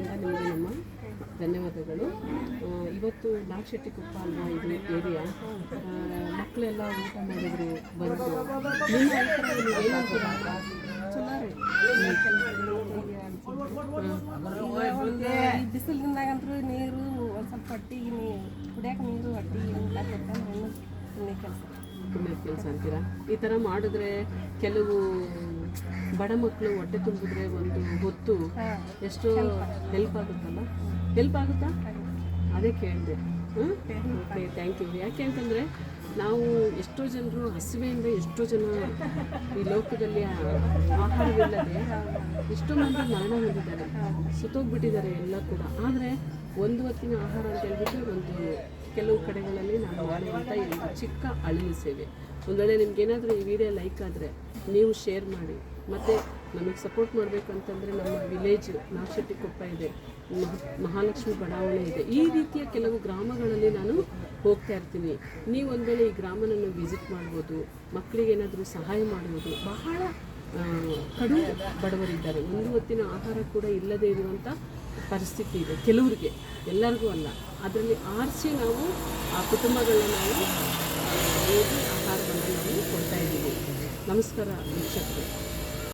ಕಡೆಯಿಂದ ನಿಮಗೆ ನಮ್ಮ ಧನ್ಯವಾದಗಳು. ಇವತ್ತು ನಾಗಶೆಟ್ಟಿ ಕೊಪ್ಪ ಅಲ್ವಾ ಇದು ಏರಿಯಾ ಮಕ್ಕಳೆಲ್ಲ ಊಟ ಮಾಡಿದ್ರು ಬಂದು ನಿಮ್ಮ ಈ ಬಿಸಿಲಿನಾಗಂತೂ ನೀರು ಒಂದು ಸ್ವಲ್ಪ ಹೊಟ್ಟಿಗೆ ನೀ ಕುಡಿಯಕ್ಕೆ ನೀರು ಕೊಟ್ಟಂದ್ರೆ ಇನ್ನೂ ಕೆಲಸ. ಕೆಲಸ ಅಂತೀರಾ? ಈ ಥರ ಮಾಡಿದ್ರೆ ಕೆಲವು ಬಡ ಮಕ್ಕಳು ಹೊಟ್ಟೆ ತುಂಬಿದ್ರೆ ಒಂದು ಹೊತ್ತು ಎಷ್ಟು ಹೆಲ್ಪ್ ಆಗುತ್ತಲ್ಲ? ಹೆಲ್ಪ್ ಆಗುತ್ತಾ? ಅದೇ ಕೇಳಿದೆ. ಓಕೆ ಥ್ಯಾಂಕ್ ಯು ಯಾಕೆ ಅಂತಂದರೆ ನಾವು ಎಷ್ಟೋ ಜನರು ಹಸಿವೆಯಿಂದ ಎಷ್ಟೋ ಜನ ಈ ಲೋಕದಲ್ಲಿ ಆಹಾರವಿಲ್ಲದೆ ಎಷ್ಟೋ ಮಂದಿ ಮರಣ ಹೊಂದಿದ್ದಾರೆ. ಸುತ್ತೋಗ್ಬಿಟ್ಟಿದ್ದಾರೆ ಎಲ್ಲ ಕೂಡ. ಆದರೆ ಒಂದು ಹೊತ್ತಿನ ಆಹಾರ ಅಂತ ಹೇಳ್ಬಿಟ್ಟು ಒಂದು ಕೆಲವು ಕಡೆಗಳಲ್ಲಿ ನಾವು ಮಾಡುವಂಥ ಒಂದು ಚಿಕ್ಕ ಅಳಿಲು ಸೇವೆ. ಒಂದು ವೇಳೆ ನಿಮ್ಗೇನಾದರೂ ಈ ವಿಡಿಯೋ ಲೈಕ್ ಆದರೆ ನೀವು ಶೇರ್ ಮಾಡಿ. ಮತ್ತು ನಮಗೆ ಸಪೋರ್ಟ್ ಮಾಡಬೇಕು ಅಂತಂದರೆ ನಮ್ಮ ವಿಲೇಜ್ ನಾಗಶೆಟ್ಟಿ ಕೊಪ್ಪ ಇದೆ. ಮಹಾಲಕ್ಷ್ಮಿ ಬಡಾವಣೆ ಇದೆ. ಈ ರೀತಿಯ ಕೆಲವು ಗ್ರಾಮಗಳಲ್ಲಿ ನಾನು ಹೋಗ್ತಾ ಇರ್ತೀನಿ. ನೀವು ಒಂದು ಈ ಗ್ರಾಮನನ್ನು ವಿಸಿಟ್ ಮಾಡ್ಬೋದು ಮಕ್ಕಳಿಗೆ ಏನಾದರೂ ಸಹಾಯ ಮಾಡ್ಬೋದು, ಬಹಳ ಕಡು ಬಡವರಿದ್ದಾರೆ. ಒಂದು ಹೊತ್ತಿನ ಆಹಾರ ಕೂಡ ಇಲ್ಲದೇ ಇರುವಂಥ ಪರಿಸ್ಥಿತಿ ಇದೆ. ಕೆಲವರಿಗೆ, ಎಲ್ಲರಿಗೂ ಅಲ್ಲ. ಅದರಲ್ಲಿ ಆರಿಸಿ ನಾವು ಆ ಕುಟುಂಬಗಳನ್ನ ನಾವು ನಮಸ್ಕಾರ ವೀಕ್ಷಕರು.